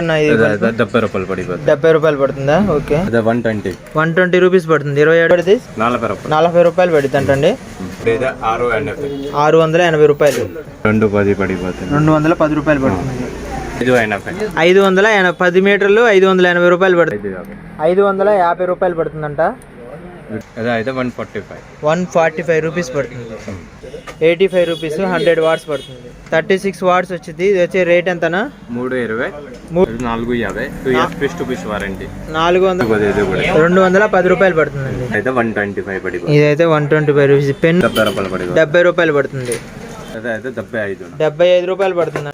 డెబ్బై రూపాయలు పడిపోతుంది డెబ్బై రూపాయలు పడుతుందా? Okay. One twenty one twenty rupees పడుతుంది. ఇరవై ఏడు పడితే? నలభై రూపాయలు. నలభై రూపాయలు పడుతుంటండి ఆరు ఎనభై. వందల ఎనభై రూపాయలు. రెండు పది పడిపోతుంది రెండు వందల పది రూపాయలు పడుతుంది. ఐదు ఎనభై. వందల ఎన- పది మీటర్లు ఐదు వందల ఎనభై రూపాయలు పడుతుంది. ఐదు వందల యాభై రూపాయలు పడుతుందంట. అదే అయితే one forty five. One forty five rupees పడుతుంది. Eighty five rupees hundred watts పడుతుంది. థర్టీ సిక్స్ వాట్స్ వచ్చింది. ఇది వచ్చే రేట్ ఎంతనా? మూడు ఇరవై నాలుగు యాభై two years piece to piece warranty. నాలుగు వందల రెండు వందల పది రూపాయలు పడుతుందండి. అయితే వన్ ట్వంటీ ఫైవ్ పడిపోతుంది ఇదైతే one twenty five rupees. Pen డెబ్బై రూపాయలు పడిపోతుంది డెబ్బై రూపాయలు పడుతుంది. అదే అయితే డెబ్బై ఐదు. డెబ్బై ఐదు రూపాయలు పడుతుంది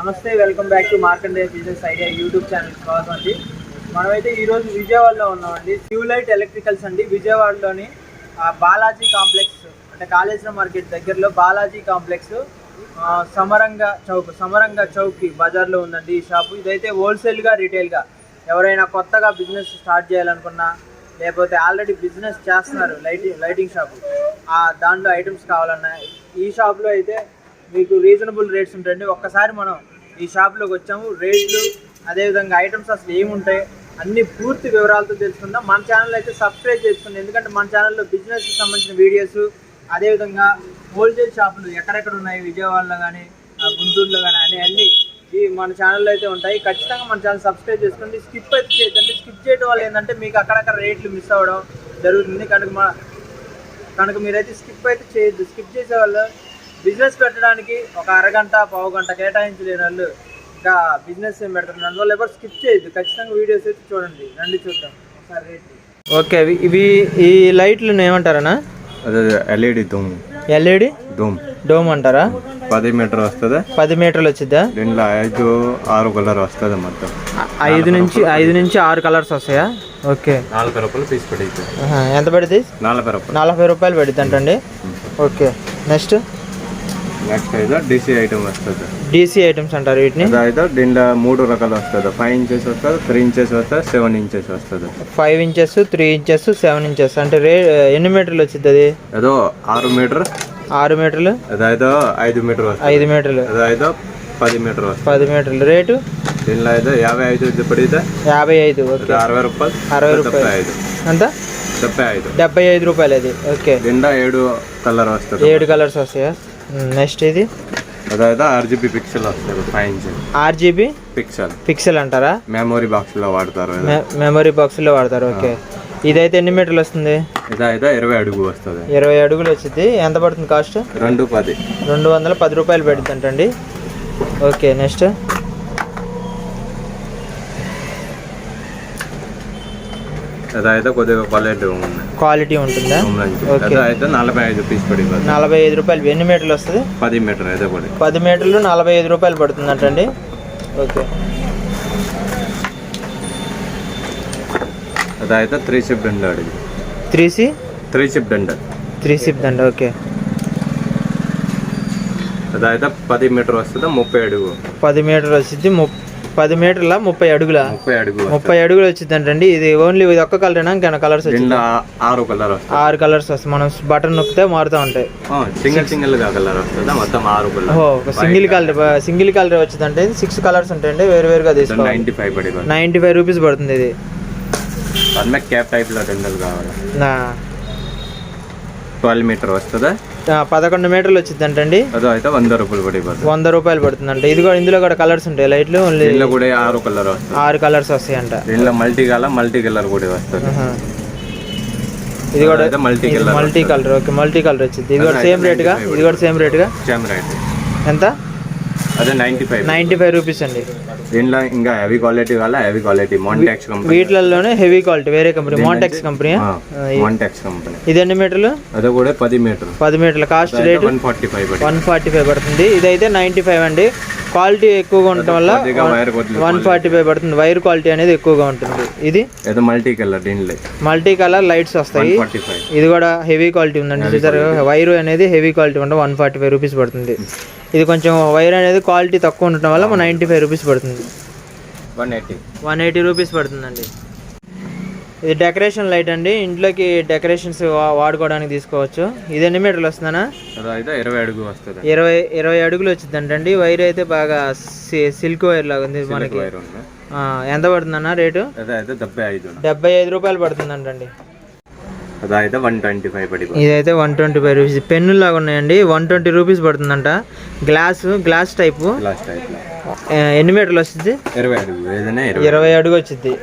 నమస్తే welcome back to Markande business idea YouTube channel. స్వాగతం అండి. మనమైతే ఈరోజు విజయవాడలో ఉన్నామండి. లైట్ ఎలక్ట్రికల్స్ అండి. విజయవాడలోని బాలాజీ కాంప్లెక్స్ అంటే కాళేశ్వరం మార్కెట్ దగ్గరలో బాలాజీ కాంప్లెక్స్ సమరంగ చౌక్ సమరంగ చౌక్ బజార్లో ఉందండి ఈ షాపు. ఇదైతే హోల్సేల్గా రీటైల్గా ఎవరైనా కొత్తగా బిజినెస్ స్టార్ట్ చేయాలనుకున్నా లేకపోతే ఆల్రెడీ బిజినెస్ చేస్తున్నారు లైటింగ్ లైటింగ్ షాపు దాంట్లో ఐటమ్స్ కావాలన్నా ఈ షాప్లో అయితే మీకు రీజనబుల్ రేట్స్ ఉంటాయండి. ఒక్కసారి మనం ఈ షాప్లోకి వచ్చాము. రేట్లు అదేవిధంగా ఐటమ్స్ అసలు ఏముంటాయి? అన్ని పూర్తి వివరాలతో తెలుసుకుందాం. మన ఛానల్ అయితే సబ్స్క్రైబ్ చేసుకోండి ఎందుకంటే మన ఛానల్లో బిజినెస్కి సంబంధించిన వీడియోస్ అదేవిధంగా హోల్సేల్ షాపులు ఎక్కడెక్కడ ఉన్నాయి విజయవాడలో కానీ గుంటూరులో కానీ అనే అన్ని ఈ మన ఛానల్లో అయితే ఉంటాయి. ఖచ్చితంగా మన ఛానల్ సబ్స్క్రైబ్ చేసుకోండి. స్కిప్ అయితే చేయొద్దండి. స్కిప్ చేయడం వల్ల ఏంటంటే మీకు అక్కడక్కడ రేట్లు మిస్ అవ్వడం జరుగుతుంది. కనుక మా కనుక మీరైతే స్కిప్ అయితే చేయొద్దు. స్కిప్ చేసే వాళ్ళు బిజినెస్ పెట్టడానికి ఒక అరగంట పావు గంట కేటాయించలేని వాళ్ళు ఇంకా బిజినెస్ ఏం పెడతారు అందువల్ల ఎవరు స్కిప్ చేయొద్దు. ఖచ్చితంగా వీడియోస్ అయితే చూడండి. రండి చూద్దాం. ఒకసారి రేట్లు ఓకే ఇవి ఈ లైట్లు ఏమంటారనా? అదే ఎల్ఈడి ధూమ్. ఎల్ఈడి ధూమ్. డోమ్ అంటారా? పది మీటర్ వస్తుంది? పది మీటర్లు వచ్చిద్దా? దీంట్లో ఐదు ఆరు కలర్ వస్తుంది మొత్తం. ఐదు నుంచి ఐదు నుంచి ఆరు కలర్స్ వస్తాయా? ఓకే. నలభై రూపాయలు పీస్ పడుతుంది ఎంత పడుతుంది నలభై రూపాయలు. నలభై రూపాయలు పడుతుంటండి ఓకే. నెక్స్ట్? నెక్స్ట్ అయితే డిసి ఐటమ్ వస్తుంది డీసీ ఐటమ్స్ అంటారు వీటిని? అయితే దీంట్లో మూడు రకాలు వస్తుంది ఫైవ్ ఇంచెస్ వస్తుంది త్రీ ఇంచెస్ వస్తుంది సెవెన్ ఇంచెస్ వస్తుంది five inches three inches seven inches అంటే రే ఎన్ని మీటర్లు వచ్చింది అది ఏదో ఆరు మీటర్ ఆరు మీటర్లు అదైతే ఐదు మీటర్ ఐదు మీటర్లు అదైతే పది మీటర్ పది మీటర్లు రేటు? దీనిలో అయితే యాభై ఐదు పడితే యాభై ఐదు అరవై రూపాయలు. అరవై డెబ్బై ఐదు. ఎంత? డెబ్బై ఐదు. డెబ్బై ఐదు రూపాయలు అది. ఓకే. దీంట్లో ఏడు కలర్ వస్తుంది ఏడు కలర్స్ వస్తాయా? నెక్స్ట్ ఇది? అదైతే ఆర్జీబీ పిక్సెల్ వస్తుంది five inch RGB pixel pixel అంటారా? మెమొరీ బాక్స్లో వాడతారు మెమరీ బాక్స్లో వాడతారు ఓకే. ఇదైతే ఎన్ని మీటర్లు వస్తుంది? ఇదైతే ఇరవై అడుగు వస్తుంది. ఇరవై అడుగులు వచ్చింది ఎంత పడుతుంది కాస్ట్? రెండు పది. రెండు వందల పది రూపాయలు పెడుతుంటండి ఓకే నెక్స్ట్. అదైతే కొద్దిగా క్వాలిటీ ఉంది. క్వాలిటీ ఉంటుందా? ఓకే. అదైతే నలభై ఐదు పీస్ పడిపోతుంది నలభై ఐదు రూపాయలు ఎన్ని మీటర్లు వస్తుంది? పది మీటర్ అయితే పడి. పది మీటర్లు నలభై ఐదు రూపాయలు పడుతుందంటండి. ఓకే. అదైతే త్రీ షిఫ్ట్ అండి అడిగి త్రీ సి త్రీ షిఫ్ట్ అండి త్రీ సిప్ అండి ఓకే. అదైతే పది మీటర్ వస్తుంది ముప్పై అడుగు. పది మీటర్లు వచ్చింది ము పది మీటర్ల ముప్పై అడుగుల. ముప్పై అడుగు ముప్పై అడుగులు వచ్చింది అంటండి ఇది ఓన్లీ ఇది ఒక్క కలరేనా ఇంకా కలర్స్ వచ్చింది? ఆరు కలర్ ఆరు కలర్స్ వస్తాయి. మనం బటన్ నొక్కితే మారుతూ ఉంటాయి. సింగిల్ సింగిల్ కలర్ వస్తుంది? మొత్తం ఆరు colour single colour single colour వచ్చిందంటే సిక్స్ కలర్స్ ఉంటాయండి. వేరు వేరుగా తీసుకోవాలి. నైన్టీ ఫైవ్ పడిపోతుంది నైంటీ ఫైవ్ రూపీస్ పడుతుంది ఇది. క్యాప్ టైప్లో కావాలి? నా. ట్వెల్వ్ మీటర్ వస్తుందా? పదకొండు మీటర్లు వచ్చిందంటండి అదో అయితే వంద రూపాయలు పడిపోతుంది వంద రూపాయలు పడుతుందంట. ఇది కూడా ఇందులో కూడా కలర్స్ ఉంటాయి. లైట్లు ఓన్లీ దీనిలో కూడా ఆరు కలర్ ఆరు కలర్స్ వస్తాయంట. దీనిలో మల్టీ కలర్ మల్టీ కలర్ కూడా వస్తుంది. ఇది కూడా multi colour multi colour okay multi colour వచ్చింది. ఇది కూడా సేమ్ రేట్గా ఇది కూడా సేమ్ రేట్గా కెమెరా అయితే ఎంత? అదే ninety five ninety five rupees అండి. దీనిలో ఇంకా హెవీ క్వాలిటీ వల్ల హెవీ క్వాలిటీ మాంటాక్స్ కంపెనీ వీటిలలోనే హెవీ క్వాలిటీ వేరే కంపెనీ మాంటెక్స్ కంపెనీ మాంటాక్స్ కంపెనీ ఇది ఎన్ని మీటర్లు? అది కూడా పది మీటర్ పది మీటర్ల. Cost rate one forty five one forty five పడుతుంది. ఇదైతే నైంటీ ఫైవ్ అండి. క్వాలిటీ ఎక్కువగా ఉండటం వల్ల వన్ ఫార్టీ ఫైవ్ పడుతుంది. వైర్ క్వాలిటీ అనేది ఎక్కువగా ఉంటుంది. ఇది మల్టీ కలర్ దీనిలో. మల్టీ కలర్ లైట్స్ వస్తాయి. ఇది కూడా హెవీ క్వాలిటీ ఉందండి చూసారు వైర్ అనేది హెవీ క్వాలిటీ ఉంటే వన్ ఫార్టీ ఫైవ్ రూపీస్ పడుతుంది. ఇది కొంచెం వైర్ అనేది క్వాలిటీ తక్కువ ఉండటం వల్ల నైంటీ ఫైవ్ రూపీస్ పడుతుంది. One eighty one eighty rupees పడుతుందండి. ఇది డెకరేషన్ లైట్ అండి. ఇంట్లోకి డెకరేషన్స్ వాడుకోవడానికి తీసుకోవచ్చు. ఇది ఎన్ని మీటర్లు వస్తుందనా అదైతే ఇరవై అడుగు వస్తుంది ఇరవై ఇరవై అడుగులు వచ్చిందంటండి. వైర్ అయితే బాగా సిల్క్ వైర్ లాగా ఉంది మనకి. ఎంత పడుతుందన్న రేటు? డెబ్బై ఐదు డెబ్బై ఐదు రూపాయలు పడుతుందంటండి. అదైతే వన్ ట్వంటీ ఫైవ్ పడి ఇదైతే వన్ ట్వంటీ ఫైవ్ రూపీస్. పెన్నులు లాగా ఉన్నాయండి. వన్ ట్వంటీ రూపీస్ పడుతుందంట. Glass glass type. ఎన్ని మీటర్లు వస్తుంది? ఇరవై అడుగు. ఇరవై అడుగు. వచ్చింది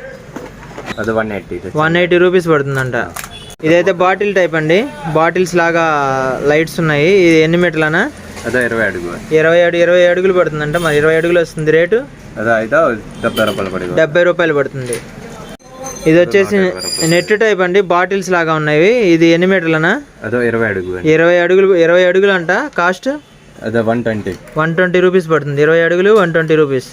అది one eighty one eighty rupees పడుతుందంట. ఇదైతే బాటిల్ టైప్ అండి. బాటిల్స్ లాగా లైట్స్ ఉన్నాయి. ఇది ఎన్ని మీటర్లనా? అదే ఇరవై అడుగు. ఇరవై అడుగు ఇరవై అడుగులు పడుతుందంట మరి. ఇరవై అడుగులు వస్తుంది రేటు. డెబ్బై రూపాయలు పడి డెబ్బై రూపాయలు పడుతుంది. ఇది వచ్చేసి నెట్ టైప్ అండి. బాటిల్స్ లాగా ఉన్నాయి. ఇది ఎన్ని మీటర్లనా? అదో ఇరవై అడుగు ఇరవై అడుగులు ఇరవై అడుగులు అంట కాస్ట్? అదే one twenty one twenty rupees పడుతుంది. ఇరవై అడుగులు వన్ ట్వంటీ రూపీస్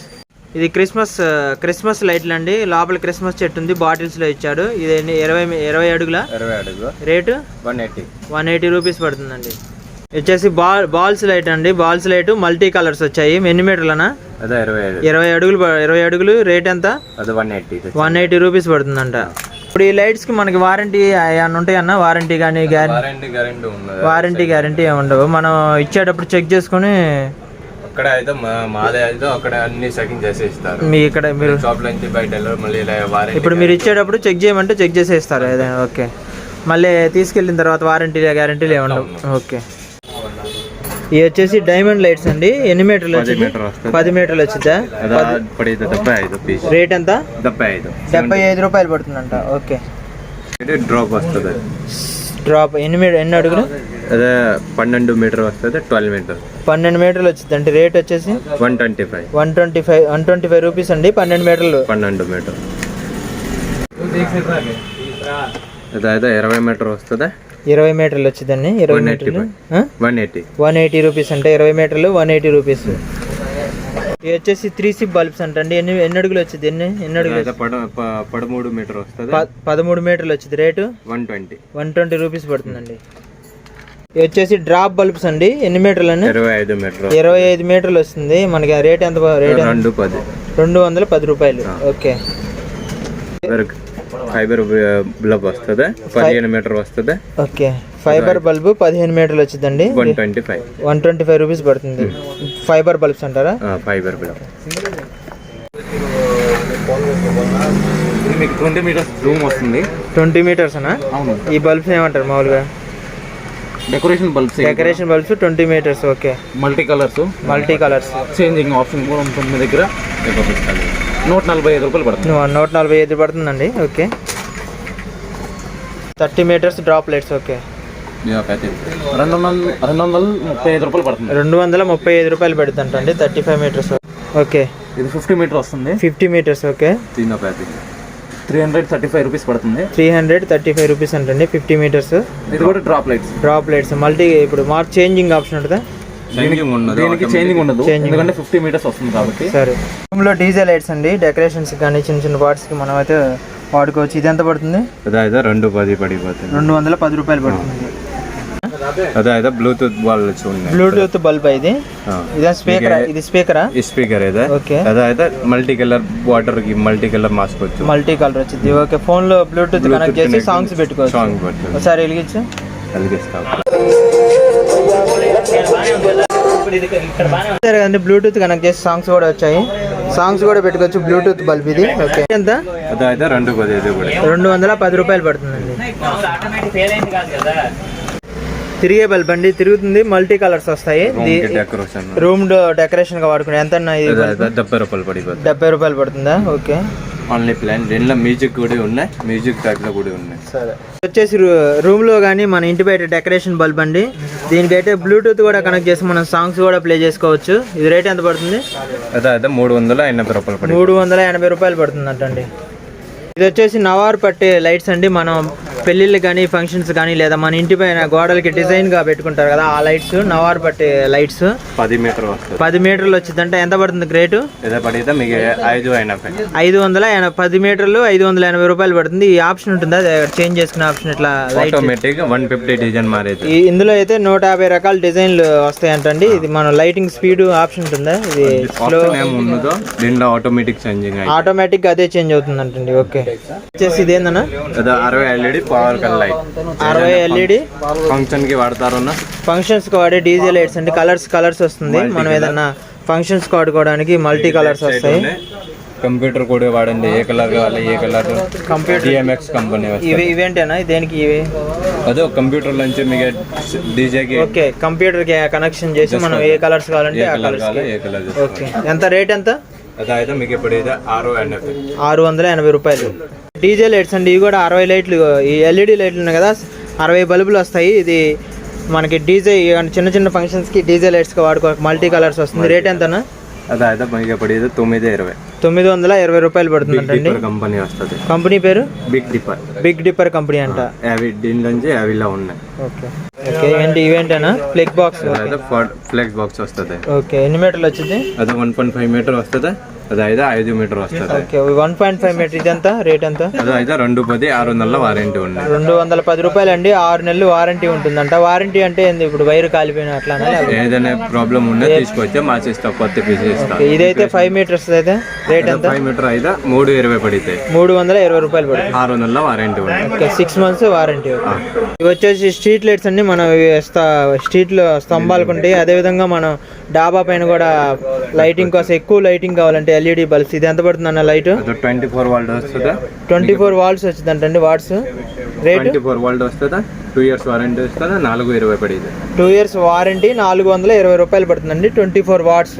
ఇది క్రిస్మస్ క్రిస్మస్ లైట్లు అండి. లోపల క్రిస్మస్ చెట్టు ఉంది బాటిల్స్లో ఇచ్చాడు. ఇది ఇరవై ఇరవై అడుగుల? ఇరవై అడుగు. Rate? One eighty. One eighty rupees పడుతుందండి. వచ్చేసి బాల్ బాల్స్ లైట్ అండి. బాల్స్ లైట్ మల్టీ కలర్స్ వచ్చాయి. ఎన్ని మీటర్లనా? అదే ఇరవై ఇరవై అడుగులు ఇరవై అడుగులు రేట్ ఎంత? అది one eighty one eighty rupees పడుతుందంట. ఇప్పుడు ఈ లైట్స్కి మనకి వారంటీ ఏమన్నా ఉంటాయన్న? వారంటీ కానీ guarantee? Warranty guarantee warranty guarantee ఏమి ఉండవు. మనం ఇచ్చేటప్పుడు చెక్ చేసుకొని అక్కడ అయితే మా- మాదే అయితే అక్కడ అన్ని సెకండ్ చేసి ఇస్తారు. మీ ఇక్కడ మీరు షాప్ నుంచి బయట వెళ్ళరు మళ్ళీ ఇలా వారంటీ ఇప్పుడు మీరు ఇచ్చేటప్పుడు చెక్ చేయమంటే చెక్ చేసేస్తారు ఏదైనా ఓకే. మళ్ళీ తీసుకెళ్ళిన తర్వాత వారంటీ గ్యారంటీలు ఉండవు ఓకే. ఇవి వచ్చేసి డైమండ్ లైట్స్ అండి. ఎన్ని మీటర్లు పది వచ్చింది? పది మీటర్లు వచ్చిందా? రేట్ ఎంత? డెబ్బై ఐదు. డెబ్బై ఐదు రూపాయలు పడుతుందంట. ఓకే. డ్రాప్ వస్తుంది. డ్రాప్ ఎన్ని మీటర్ ఎన్ని అడుగులు? అదే పన్నెండు మీటర్ వస్తుంది ట్వెల్వ్ మీటర్. పన్నెండు మీటర్లు వచ్చింది. అంటే రేట్ వచ్చేసి one twenty five. One twenty five one twenty five rupees అండి పన్నెండు మీటర్లు. పన్నెండు మీటర్. ఇరవై మీటర్ వస్తుంది? ఇరవై మీటర్లు వచ్చిందండి ఇరవై మీటర్లు. One eighty. One eighty rupees అంటే ఇరవై మీటర్లు వన్ ఎయిటీ రూపీస్. ఇవి వచ్చేసి త్రీ సిప్ బల్బ్స్ అంటండి ఎన్ని ఎన్ని అడుగులు వచ్చింది? ఎన్ని ఎన్ని అడుగులు పదమూడు మీటర్ వస్తుంది? పదమూడు మీటర్లు వచ్చింది. Rate one twenty. One twenty rupees పడుతుందండి. ఇవి వచ్చేసి డ్రాప్ బల్బ్స్ అండి. ఎన్ని మీటర్లు అండి ఇరవై ఐదు మీటర్ ఇరవై ఐదు మీటర్లు వస్తుంది. మనకి ఆ రేట్ ఎంత రేట్? రెండు పది. రెండు వందల పది రూపాయలు. ఓకే. ఫైబర్ ఫైబర్ బల్బ్ వస్తుంది? పదిహేను మీటర్ వస్తుంది? ఓకే. ఫైబర్ బల్బు పదిహేను మీటర్లు వచ్చిందండి. One twenty five. One twenty five rupees పడుతుంది. ఫైబర్ బల్బ్స్ అంటారా? Fibre bulb. ఇది ట్వంటీ మీటర్స్ రూమ్ వస్తుంది. ట్వంటీ మీటర్స్ అనా? అవును. ఈ బల్బ్స్ ఏమంటారు మామూలుగా? Decoration bulbs decoration bulbs twenty metres okay multi colours multi colours changing option కూడా ఉంటుంది మీ దగ్గర. నూట నలభై ఐదు రూపాయలు పడుతుంది. నూట నలభై ఐదు పడుతుందండి okay thirty metres drop lights okay రెండు వందల రెండు వందల ముప్పై ఐదు రూపాయలు పడుతుంది. రెండు వందల ముప్పై ఐదు రూపాయలు పెడుతుంటండి థర్టీ ఫైవ్ మీటర్స్ ఓకే ఇది ఫిఫ్టీ మీటర్ వస్తుంది. Fifty metres okay three hundred thirty five rupees పడుతుంది. Three hundred thirty five rupees అంటండి ఫిఫ్టీ మీటర్స్. ఇది కూడా drop lights drop lights multi ఇప్పుడు మార్క్ చేంజింగ్ ఆప్షన్ ఉంటుందా? దీనికి దీనికి చేంజింగ్ ఉండదు. Changing. ఎందుకంటే ఫిఫ్టీ మీటర్స్ వస్తుంది కాబట్టి. సరే. రూమ్లో డీజే లైట్స్ అండి డెకరేషన్స్ కానీ చిన్న చిన్న పార్ట్స్కి మనం అయితే వాడుకోవచ్చు. ఇది ఎంత పడుతుంది? రెండు పది పడిపోతుంది. రెండు వందల పది రూపాయలు పడుతుంది. అదే అయితే బ్లూటూత్ వాళ్ళు చూడండి బ్లూటూత్ బల్బ్ ఇది ఇదే స్పీకర్ ఇది స్పీకరా ఈ స్పీకర్ ಇದೆ ఓకే అదే అయితే మల్టీ కలర్ వాటర్కి మల్టీ కలర్ మార్చుకోవచ్చు మల్టీ కలర్ వచ్చింది ఓకే ఫోన్లో బ్లూటూత్ కనెక్ట్ చేసి సాంగ్స్ పెట్టుకోవచ్చు సాంగ్ పెట్టు ఒకసారి వెలిగించు వెలిగిస్తాం సరే కదండి బ్లూటూత్ కనెక్ట్ చేసి సాంగ్స్ కూడా వచ్చాయి సాంగ్స్ కూడా పెట్టుకోవచ్చు బ్లూటూత్ బల్బ్ ఇది ఓకే ఎంత అదే రెండు ఇది వందల పది రూపాయలు పడుతుందండి తిరిగే బల్బ్ అండి తిరుగుతుంది మల్టీ కలర్స్ వస్తాయి. రూమ్ డెకరేషన్గా వాడుకునే. ఎంత అదే డెబ్బై రూపాయలు పడిపోతుంది. డెబ్బై రూపాయలు పడుతుందా? ఓకే. ఓన్లీ ప్లాన్ దీంట్లో మ్యూజిక్ కూడా ఉన్నాయి మ్యూజిక్ టైప్లో కూడా ఉన్నాయి. సరే. వచ్చేసి రూమ్లో కానీ మన ఇంటి బయట డెకరేషన్ బల్బ్ అండి. దీనికైతే బ్లూటూత్ కూడా కనెక్ట్ చేసి మనం సాంగ్స్ కూడా ప్లే చేసుకోవచ్చు. ఇది రేట్ ఎంత పడుతుంది? అదే అయితే మూడు వందల ఎనభై రూపాయలు మూడు వందల ఎనభై రూపాయలు పడుతుంది అంటండి ఇది వచ్చేసి నవారు పట్టే లైట్స్ అండి. మనం పెళ్ళిళ్ళు కానీ ఫంక్షన్స్ కానీ లేదా మన ఇంటి పైన గోడలకి డిజైన్గా పెట్టుకుంటారు కదా ఆ లైట్స్ నవార్ పట్టే లైట్స్. పది మీటర్ పది మీటర్లు వచ్చిందంటే ఎంత పడుతుంది గ్రేటు? ఐదు వందల పది మీటర్లు ఐదు వందల ఎనభై రూపాయలు పడుతుంది. ఈ ఆప్షన్ ఉంటుందా. చేంజ్ చేసుకునే ఆప్షన్ ఇట్లా ఆటోమేటిక్ వన్ ఫిఫ్టీ డిజైన్ మారేది. ఇందులో అయితే నూట యాభై రకాల డిజైన్లు వస్తాయంటండి. ఇది మన లైటింగ్ స్పీడ్ ఆప్షన్ ఉంటుందా? ఇది ఆటోమేటిక్ చేంజింగ్ ఆటోమేటిక్ అదే చేంజ్ అవుతుందంటండి. ఓకే వచ్చేసి ఇదేందన్నా? అదే అరవై ఎల్ఈడి పవర్ కల్ లైట్. అరవై ఎల్ఈడి. ఫంక్షన్కి వాడతారన్నా? ఫంక్షన్స్కి వాడే డీజే లైట్స్ అండి. కలర్స్ కలర్స్ వస్తుంది. మనం ఏదన్నా ఫంక్షన్స్కి వాడుకోవడానికి మల్టీ కలర్స్ వస్తాయి. కంప్యూటర్ కూడా వాడండి. ఏ కలర్ కావాలి ఏ కలర్? కంప్యూటర్. డిఎంఎక్స్ కంపెనీ ఇవి ఇవేంటేనా దేనికి ఇవి? అదే కంప్యూటర్ నుంచి మీకు డీజేకి ఓకే కంప్యూటర్కి కనెక్షన్ చేసి మనం ఏ కలర్స్ కావాలంటే ఆ కలర్ కలర్స్ ఓకే. ఎంత రేట్ ఎంత? అదే అయితే మీకు ఇప్పుడు ఇది ఆరు ఎనభై ఆరు వందల ఎనభై రూపాయలు. డీజే లైట్స్ అండి ఇవి కూడా అరవై లైట్లు ఈ ఎల్ఈడి లైట్లు ఉన్నాయి కదా అరవై బల్బులు వస్తాయి. ఇది మనకి డీజే చిన్న చిన్న ఫంక్షన్స్కి డీజే లైట్స్కి వాడుకో మల్టీ కలర్స్ వస్తుంది. రేట్ ఎంతనా? అదే అయితే మీకు ఇప్పుడు ఇది తొమ్మిది ఇరవై. తొమ్మిది వందల ఇరవై రూపాయలు పడుతుందంటండి. డిప్పర్ కంపెనీ వస్తుంది. కంపెనీ పేరు? Big dipper big dipper company అంట. అవి దీని నుంచి అవిలా ఉన్నాయి. ఓకే. ఓకే ఏంటి ఈవెంటేనా ప్లెగ్ బాక్స్ ఫ్లెక్స్ బాక్స్ వస్తుంది. ఓకే ఎన్ని మీటర్లు వచ్చింది? అదే వన్ పాయింట్ ఫైవ్ మీటర్ వస్తుంది. అదే అయితే ఐదు మీటర్ వస్తుంది. Okay one point five metre ఇది ఎంత రేట్ ఎంత అదే అయితే రెండు పది ఆరు వందల వారంటీ ఉన్నాయి రెండు వందల పది రూపాయలు అండి ఆరు నెలలు వారంటీ ఉంటుందంట. వారంటీ అంటే ఏంది? ఇప్పుడు వైర్ కాలిపోయిన లేకపోతే- ఏదైనా ప్రాబ్లం ఉన్నా తీసుకొచ్చి మా ఇస్తాం కొత్త పీస్ ఇస్తాం ఇదైతే ఫైవ్ మీటర్స్ అయితే? రేట్ ఎంత? ఫైవ్ మీటర్ అయితే మూడు ఇరవై పడితే. మూడు వందల ఇరవై రూపాయలు పడుతుంది. ఆరు వందల warranty okay six months warranty ఇవి వచ్చేసి స్ట్రీట్ లైట్స్ అన్ని మనం స్ట్రీట్లో స్తంభాలకు ఉంటాయి. అదే విధంగా మనం డాబా పైన కూడా లైటింగ్ కోసం ఎక్కువ లైటింగ్ కావాలంటే ఎల్ఈడి బల్బ్స్ ఇది ఎంత పడుతుంది అన్న లైట్ ట్వంటీ ఫోర్ వోల్ట్ వస్తుందా? Twenty four walls వచ్చిందంటండి watts rate twenty four volt వస్తుందా? టూ ఇయర్స్ వారంటీ వస్తుందా? నాలుగు ఇరవై పడింది. టూ ఇయర్స్ వారంటీ నాలుగు వందల ఇరవై రూపాయలు పడుతుందండి twenty four watts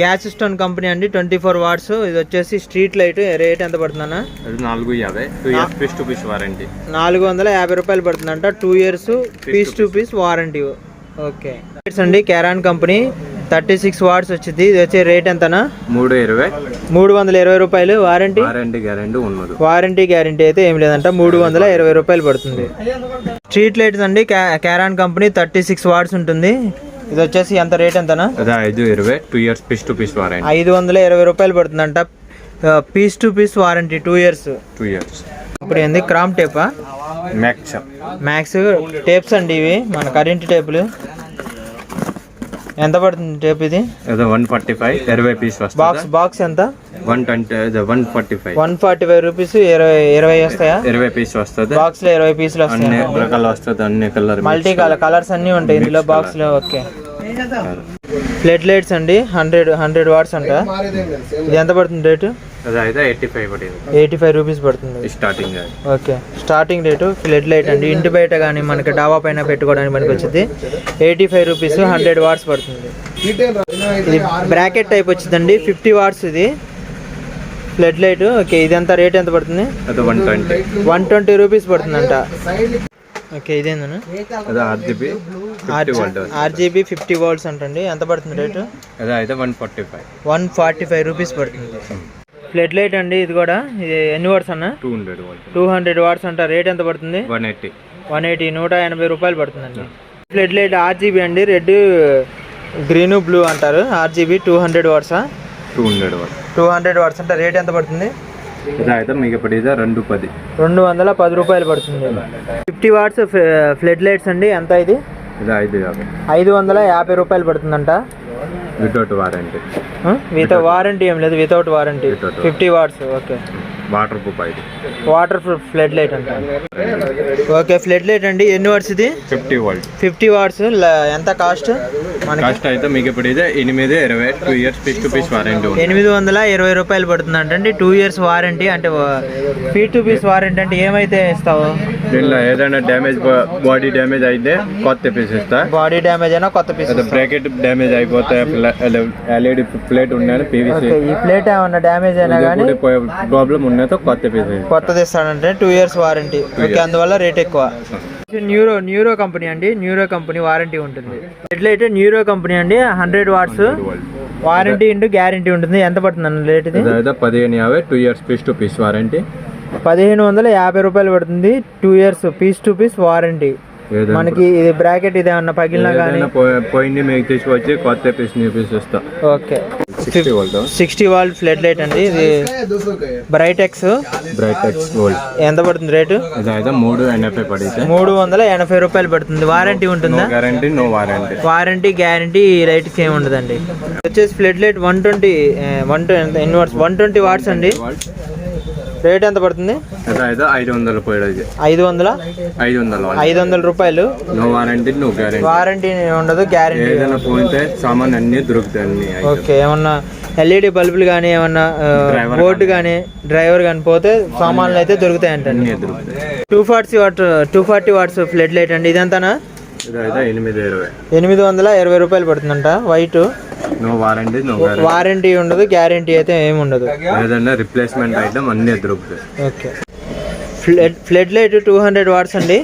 gas stone company అండి ట్వంటీ ఫోర్ వాట్స్ ఇది వచ్చేసి స్ట్రీట్ లైట్ రేట్ ఎంత పడుతుందన్న? అది నాలుగు యాభై. Two years piece to piece warranty నాలుగు వందల యాభై రూపాయలు పడుతుందంట two years piece to piece warranty okay అండి కెరాన్ కంపెనీ థర్టీ సిక్స్ వాట్స్ వచ్చింది. ఇది వచ్చే రేట్ ఎంతనా? మూడు ఇరవై. మూడు వందల ఇరవై రూపాయలు. వారంటీ వారంటీ గ్యారంటీ ఉన్నది. వారంటీ గ్యారంటీ అయితే ఏం లేదంట. మూడు వందల ఇరవై రూపాయలు పడుతుంది. స్ట్రీట్ లైట్స్ అండి. కెరాన్ కంపెనీ థర్టీ సిక్స్ వాట్స్ ఉంటుంది. ఇది వచ్చేసి ఎంత రేట్ ఎంతనా? ఐదు ఇరవై. Two years piece to piece warranty ఐదు వందల ఇరవై రూపాయలు పడుతుందంట. Piece to piece warranty two years two years ఇప్పుడు ఏంది? క్రామ్ టేపా మ్యాక్స్ మ్యాక్స్ టేప్స్ అండి ఇవి. మన కరెంట్ టేపులు ఎంత పడుతుంది టేప్ ఇది? వన్ ఫార్టీ ఫైవ్ ఇరవై పీస్ బాక్స్ బాక్స్ ఎంత? One twenty one forty five one forty five rupees ఇరవై ఇరవై వస్తాయా? ఇరవై పీస్ వస్తుంది? బాక్స్లో ఇరవై పీసులు వస్తాయి? అన్ని రకాలు వస్తుంది అన్ని కలర్ మల్టీ కలర్ కలర్స్ అన్నీ ఉంటాయి ఇందులో బాక్స్లో ఓకే ఫ్లడ్ లైట్స్ అండి హండ్రెడ్ హండ్రెడ్ వాట్స్ అంట. ఇది ఎంత పడుతుంది రేటు ఎయిటీ ఫైవ్ పడింది. ఎయిటీ ఫైవ్ రూపీస్ పడుతుంది. Starting okay. Starting rate flood light అండి. ఇంటి బయట కానీ మనకి డాబా పైన పెట్టుకోవడానికి మనకి వచ్చింది. Eighty five rupees hundred watts పడుతుంది. ఇది బ్రాకెట్ టైప్ వచ్చిందండి. ఫిఫ్టీ వాట్స్ ఇది. Flood light. ఓకే ఇది ఎంత రేట్ ఎంత పడుతుంది? One twenty. One twenty rupees పడుతుందంట. ఓకే ఇదేందనా అదే ఆర్జీబీ ఫిఫ్టీ వోల్ట్స్ అంటండి. ఎంత పడుతుంది రేటు? అయితే one forty five. One forty five rupees పడుతుంది. ఫ్లడ్ లైట్ అండి ఇది కూడా. ఇది ఎన్ని వాట్స్ అన్న? Two hundred two hundred watts అంట. రేట్ ఎంత పడుతుంది? వన్ ఎయిటీ వన్ ఎయిటీ నూట ఎనభై రూపాయలు పడుతుందండి. ఫ్లడ్ లైట్ ఆర్జీబీ అండి రెడ్ గ్రీన్ బ్లూ అంటారు. RGB two hundred వాట్సా two hundred volt two hundred watts అంటే. రేట్ ఎంత పడుతుంది? అదే అయితే మీకు ఇప్పుడు ఇదే రెండు పది. రెండు వందల పది రూపాయలు పడుతుంది. ఫిఫ్టీ వాట్స్ ఫ్లడ్ లైట్స్ అండి ఎంత ఇది? ఐదు వందల యాభై రూపాయలు పడుతుందంట. వితౌట్ వారంటీ విత్ వారంటీ ఏం లేదు without warranty fifty watts okay waterproof ఇది వాటర్ ప్రూఫ్ ఫ్లడ్ లైట్ అంట. ఓకే ఫ్లడ్ లైట్ అండి ఎన్ని వాట్స్ ఇది? ఫిఫ్టీ వోల్ట్ ఫిఫ్టీ వాట్స్ ఎంత కాస్ట్ కాస్ట్ అయితే మీకు ఇప్పుడు ఇదే ఎనిమిది ఇరవై two years piece to piece warranty ఎనిమిది వందల ఇరవై రూపాయలు పడుతుంది అండి టూ ఇయర్స్ వారంటీ అంటే పీ టు పీస్ వారంటీ అంటే ఏమైతే ఇస్తావు? దీనిలో ఏదైనా డ్యామేజ్ బాడీ డ్యామేజ్ అయితే కొత్త పీస్ ఇస్తా. బాడీ డ్యామేజ్ అయినా కొత్త పీస్ బ్రాకెట్ డ్యామేజ్ అయిపోతే ఎల్ఈడి ప్లేట్ ఉన్నాయి పీవీసీ ఈ ప్లేట్ ఏమన్నా డ్యామేజ్ అయినా కానీ ప్రాబ్లం ఉన్నతో కొత్త పీస్ కొత్తది ఇస్తాడంటే టూ ఇయర్స్ వారంటీ ఓకే అందువల్ల రేట్ ఎక్కువ. న్యూరో న్యూరో కంపెనీ అండి. న్యూరో కంపెనీ వారంటీ ఉంటుంది. ఎట్లయితే న్యూరో కంపెనీ అండి. Hundred watts warranty into guarantee ఉంటుంది. ఎంత పడుతుంది అన్న రేట్ ఇది? పదిహేను యాభై two years piece to piece warranty. పదిహేను వందల యాభై రూపాయలు పడుతుంది. Two years piece to piece warranty. మనకి ఇది బ్రాకెట్ ఇది ఏమన్నా పగిలినా కానీ పోయింది మీకు తీసుకొచ్చి కొత్త పీస్ న్యూ పీస్ ఇస్తా okay sixty volt flood light అండి. ఇది bright X bright X gold ఎంత పడుతుంది రేటు? ఇదైతే మూడు ఎన్ఎఫ్ఐ పడితే. మూడు వందల ఎనభై రూపాయలు పడుతుంది. వారంటీ ఉంటుందా? Guarantee no warranty warranty guarantee ఈ లైట్కి ఏమి ఉండదండి. వచ్చేసి flood light one twenty one ఎన్ని వాట్స్ వన్ ట్వంటీ వాట్స్ అండి. రేట్ ఎంత పడుతుంది? ఐదు వందలు ఐదు వందల? ఐదు వందలు ఐదు వందల రూపాయలు? వారంటీ గ్యారంటీ వారంటీ ఉండదు గ్యారంటీ ఏదైనా పోతే సామాన్ అన్ని దొరుకుతాయి అన్ని ఓకే ఏమన్నా ఎల్ఈడి బల్బులు కానీ ఏమన్నా బోర్డు కానీ డ్రైవర్ కానీ పోతే సామాన్లు అయితే దొరుకుతాయి two forty watt two forty watts flood light అండి ఇదంతానా? ఇదైతే ఎనిమిది ఇరవై. ఎనిమిది వందల ఇరవై రూపాయలు పడుతుందంట wait no warranty no warranty ఉండదు గ్యారంటీ అయితే ఏమి ఉండదు. ఏదైనా రిప్లేస్మెంట్ ఐటమ్ అన్ని దొరుకుతాయి okay flood flood light two hundred watts అండి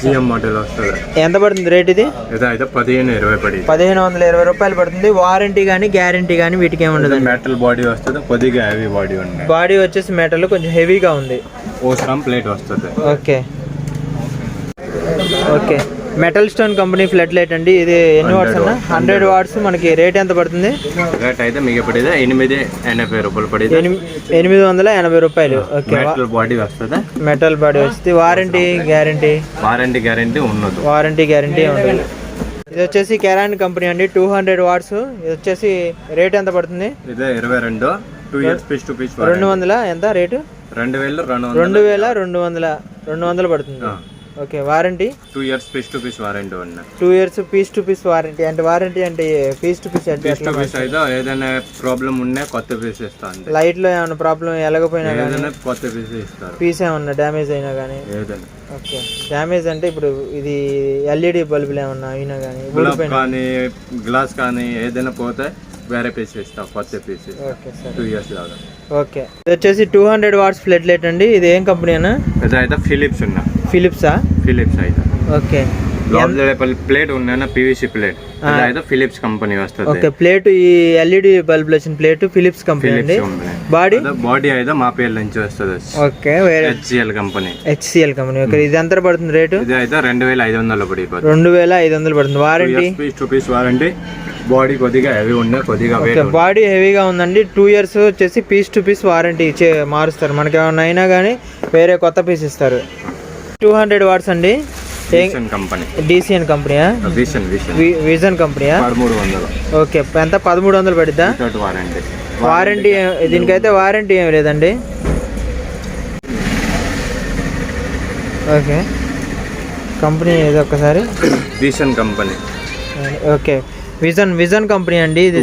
జిఎం మోడల్ వస్తుంది. ఎంత పడుతుంది రేట్ ఇది? ఇదైతే పదిహేను ఇరవై పడి పదిహేను వందల ఇరవై రూపాయలు పడుతుంది. వారంటీ కానీ గ్యారంటీ కానీ వీటికి ఏమి ఉండదు మెటల్ బాడీ వస్తుంది కొద్దిగా హెవీ బాడీ ఉన్నాయి. బాడీ వచ్చేసి మెటల్ కొంచెం హెవీగా ఉంది. ఓస్రామ్ ప్లేట్ వస్తుంది. Okay okay metal stone company flood light అండి. ఇది ఎన్ని వాట్స్ అన్న? హండ్రెడ్ వాట్స్ మనకి రేట్ ఎంత పడుతుంది? రేట్ అయితే మీకు పడేది? ఎనిమిది ఎనభై రూపాయలు పడేది? ఎనిమి- ఎనిమిది వందల ఎనభై రూపాయలు. ఓకే మెటల్ బాడీ వస్తుంది? మెటల్ బాడీ వచ్చి వారంటీ గ్యారంటీ వారంటీ గ్యారంటీ ఉన్నది వారంటీ గ్యారంటీ ఉండదు. ఇది వచ్చేసి కెరాన్ కంపెనీ అండి. టూ హండ్రెడ్ వాట్స్ ఇది వచ్చేసి రేట్ ఎంత పడుతుంది? ఇదే ఇరవై రెండు. Two years piece to piece రెండు వందల? ఎంత రేటు రెండు వేలు రెండు రెండు వేల రెండు వందల రెండు వందలు పడుతుంది. Okay warranty? Two years piece to piece warranty ఉన్నాయి two years piece to piece warranty అంటే వారంటీ అంటే పీస్ టు పీస్ అంటే పీస్ టు పీస్ అయితే ఏదైనా ప్రాబ్లం ఉన్నా కొత్త పీస్ ఇస్తా అంతే లైట్లో ఏమైనా ప్రాబ్లం ఎలగపోయినా కానీ ఏదైనా కొత్త పీస్ ఇస్తారు. పీస్ ఏమన్నా డ్యామేజ్ అయినా కానీ ఏదైనా. ఓకే. డ్యామేజ్ అంటే ఇప్పుడు ఇది ఎల్ఈడి బల్బులు ఏమన్నా అయినా కానీ కానీ గ్లాస్ కానీ ఏదైనా పోతే వేరే పీస్ ఇస్తా కొత్త piece okay sir. Two years లాగా ఓకే. ఇది వచ్చేసి two hundred watts flood light అండి. ఇది ఏం కంపెనీ అన్న? ఇది అయితే ఫిలిప్స్ ఉన్నా. ఫిలిప్సా ఫిలిప్స్ అయితే. ఓకే. ప్లేట్ ఉన్నా పీవీసీ ప్లేట్. అయితే ఫిలిప్స్ కంపెనీ వస్తుంది. ఓకే ప్లేట్ ఈ ఎల్ఈడి బల్బులు వచ్చిన ప్లేట్ ఫిలిప్స్ కంపెనీ అండి. బాడీ బాడీ అయితే మా పేరు నుంచి వస్తుంది. ఓకే వేరే HCL company. HCL company. Okay ఇది ఎంత పడుతుంది రేటు? ఇది అయితే రెండు వేల ఐదు వందలు పడిపోతుంది రెండు వేల ఐదు వందలు పడుతుంది. Warranty piece to piece warranty body కొద్దిగా హెవీ ఉన్నాయి కొద్దిగా ఓకే బాడీ హెవీగా ఉందండి. టూ ఇయర్స్ వచ్చేసి పీస్ టు పీస్ వారంటీ ఇచ్చే మారుస్తారు. మనకి ఏమైనా అయినా కానీ వేరే కొత్త పీస్ ఇస్తారు. టూ హండ్రెడ్ వాట్స్ అండి. కంపెనీ డిసిఎన్ కంపెనీయా విజన్ కంపెనీయా పదమూడు వందలు. ఓకే ఎంత? పదమూడు వందలు పడిద్దా? వారంటీ దీనికైతే వారంటీ ఏం లేదండి. ఓకే. కంపెనీ ఇది ఒక్కసారి. Vision company okay. Vision vision company అండి. ఇది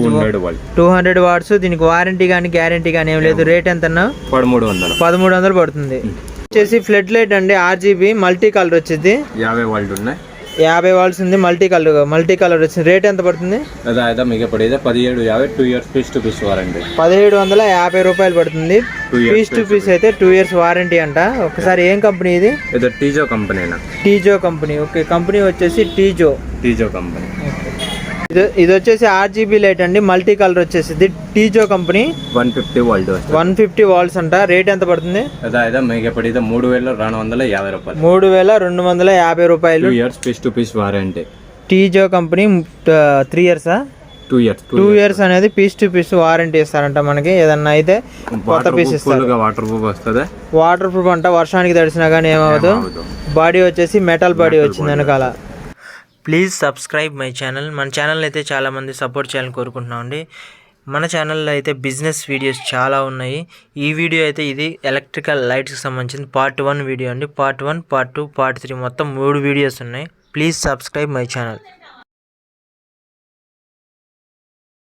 టూ హండ్రెడ్ వాట్స్. దీనికి వారంటీ కానీ గ్యారంటీ కానీ ఏం లేదు. రేట్ ఎంతన్నా? పదమూడు వందలు. పదమూడు వందలు పడుతుంది. వచ్చేసి ఫ్లడ్ లైట్ అండి ఆర్జీబీ మల్టీ కలర్ వచ్చింది. యాభై వాళ్ళు ఉన్నాయి. యాభై వాల్స్ ఉంది మల్టీ కలర్ మల్టీ కలర్ వచ్చింది. రేట్ ఎంత పడుతుంది? అదే అయితే మీకు పడేది? పదిహేడు యాభై two years piece to piece warranty పదిహేడు వందల యాభై రూపాయలు పడుతుంది. పీస్ టు పీస్ అయితే టూ ఇయర్స్ వారంటీ అంట. ఒకసారి ఏం కంపెనీ ఇది? ఇది టీజో కంపెనీనా టీజో కంపెనీ ఓకే కంపెనీ వచ్చేసి టీజో టీజో కంపెనీ ఇది ఇది వచ్చేసి ఆర్జీబీ లైట్ అండి. మల్టీ కలర్ వచ్చేసి టీజో కంపెనీ. వన్ ఫిఫ్టీ వస్తుంది. వన్ ఫిఫ్టీ వాల్స్ అంట. రేట్ ఎంత పడుతుంది? మూడు వేల రెండు వందల యాభై రూపాయలు. మూడు వేల రెండు వందల యాభై రూపాయలు. Years piece to piece warranty టీజో company three ఇయర్సా టూ ఇయర్స్ టూ ఇయర్స్ అనేది పీస్ టు పీస్ వారంటీ ఇస్తారంట మనకి. ఏదన్నా అయితే కొత్త పీస్ ఇస్తారు. వాటర్ ప్రూఫ్ వస్తుంది? వాటర్ ప్రూఫ్ అంట. వర్షానికి తడిసినా కానీ ఏమవుదు బాడీ వచ్చేసి మెటల్ బాడీ వచ్చింది వెనకాల. Please subscribe my channel. మన ఛానల్ అయితే చాలామంది సపోర్ట్ చేయాలని కోరుకుంటున్నాం అండి. మన ఛానల్లో అయితే బిజినెస్ వీడియోస్ చాలా ఉన్నాయి. ఈ వీడియో అయితే ఇది ఎలక్ట్రికల్ లైట్స్కి సంబంధించిన పార్ట్ వన్ వీడియో అండి. Part one part two part three మొత్తం మూడు వీడియోస్ ఉన్నాయి. Please subscribe my channel.